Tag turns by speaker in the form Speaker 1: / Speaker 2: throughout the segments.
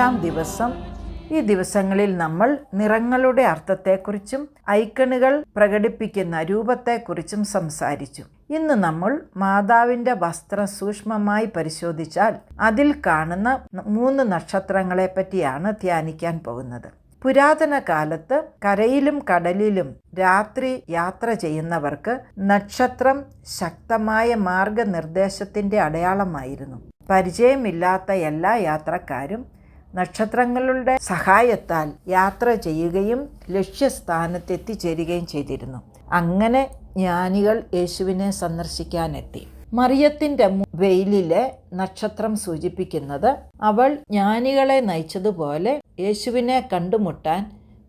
Speaker 1: ഏഴാം ദിവസം. ഈ ദിവസങ്ങളിൽ നമ്മൾ നിറങ്ങളുടെ അർത്ഥത്തെക്കുറിച്ചും ഐക്കണുകൾ പ്രകടിപ്പിക്കുന്ന രൂപത്തെക്കുറിച്ചും സംസാരിച്ചു. ഇന്ന് നമ്മൾ മാതാവിന്റെ വസ്ത്രം സൂക്ഷ്മമായി പരിശോധിച്ചാൽ അതിൽ കാണുന്ന മൂന്ന് നക്ഷത്രങ്ങളെ പറ്റിയാണ് ധ്യാനിക്കാൻ പോകുന്നത്. പുരാതന കാലത്ത് കരയിലും കടലിലും രാത്രി യാത്ര ചെയ്യുന്നവർക്ക് നക്ഷത്രം ശക്തമായ മാർഗനിർദ്ദേശത്തിന്റെ അടയാളമായിരുന്നു. പരിചയമില്ലാത്ത എല്ലാ യാത്രക്കാരും നക്ഷത്രങ്ങളുടെ സഹായത്താൽ യാത്ര ചെയ്യുകയും ലക്ഷ്യസ്ഥാനത്തെത്തിച്ചേരുകയും ചെയ്തിരുന്നു. അങ്ങനെ ജ്ഞാനികൾ യേശുവിനെ സന്ദർശിക്കാനെത്തി. മറിയത്തിന്റെ വെയിലിലെ നക്ഷത്രം സൂചിപ്പിക്കുന്നത് അവൾ ജ്ഞാനികളെ നയിച്ചതുപോലെ യേശുവിനെ കണ്ടുമുട്ടാൻ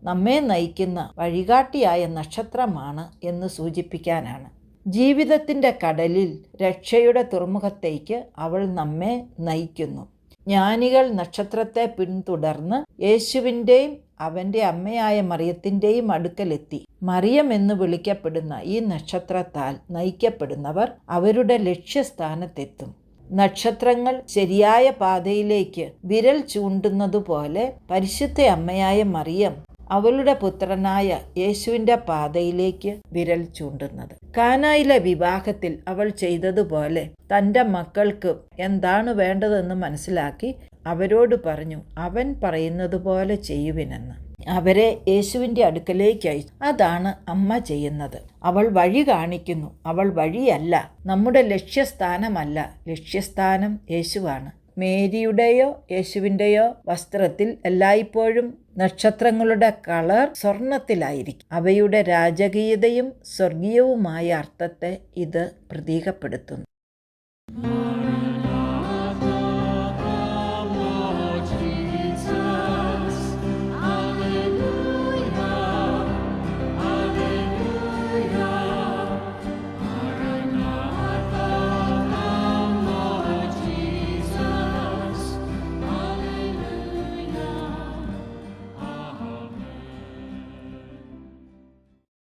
Speaker 1: നമ്മെ നയിക്കുന്ന വഴികാട്ടിയായ നക്ഷത്രമാണ് എന്ന് സൂചിപ്പിക്കാനാണ്. ജീവിതത്തിന്റെ കടലിൽ രക്ഷയുടെ തുറമുഖത്തേക്ക് അവൾ നമ്മെ നയിക്കുന്നു. ജ്ഞാനികൾ നക്ഷത്രത്തെ പിന്തുടർന്ന് യേശുവിന്റെയും അവന്റെ അമ്മയായ മറിയത്തിന്റെയും അടുക്കലെത്തി. മറിയം എന്ന് വിളിക്കപ്പെടുന്ന ഈ നക്ഷത്രത്താൽ നയിക്കപ്പെടുന്നവർ അവരുടെ ലക്ഷ്യസ്ഥാനത്തെത്തും. നക്ഷത്രങ്ങൾ ശരിയായ പാതയിലേക്ക് വിരൽ ചൂണ്ടുന്നതുപോലെ പരിശുദ്ധ അമ്മയായ മറിയം അവളുടെ പുത്രനായ യേശുവിന്റെ പാതയിലേക്ക് വിരൽ ചൂണ്ടുന്നത്. കാനായിലെ വിവാഹത്തിൽ അവൾ ചെയ്തതുപോലെ തന്റെ മക്കൾക്ക് എന്താണ് വേണ്ടതെന്ന് മനസ്സിലാക്കി അവരോട് പറഞ്ഞു അവൻ പറയുന്നത് പോലെ ചെയ്യുവിനെന്ന്. അവരെ യേശുവിന്റെ അടുക്കലേക്ക് അയച്ചു. അതാണ് അമ്മ ചെയ്യുന്നത്. അവൾ വഴി കാണിക്കുന്നു. അവൾ വഴിയല്ല. നമ്മുടെ ലക്ഷ്യസ്ഥാനമല്ല. ലക്ഷ്യസ്ഥാനം യേശുവാണ്. മേരിയുടെയോ യേശുവിന്റെയോ വസ്ത്രത്തിൽ എല്ലായ്പ്പോഴും നക്ഷത്രങ്ങളുടെ കളർ സ്വർണത്തിലായിരിക്കും. അവയുടെ രാജകീയതയും സ്വർഗീയവുമായ അർത്ഥത്തെ ഇത് പ്രതീകപ്പെടുത്തുന്നു.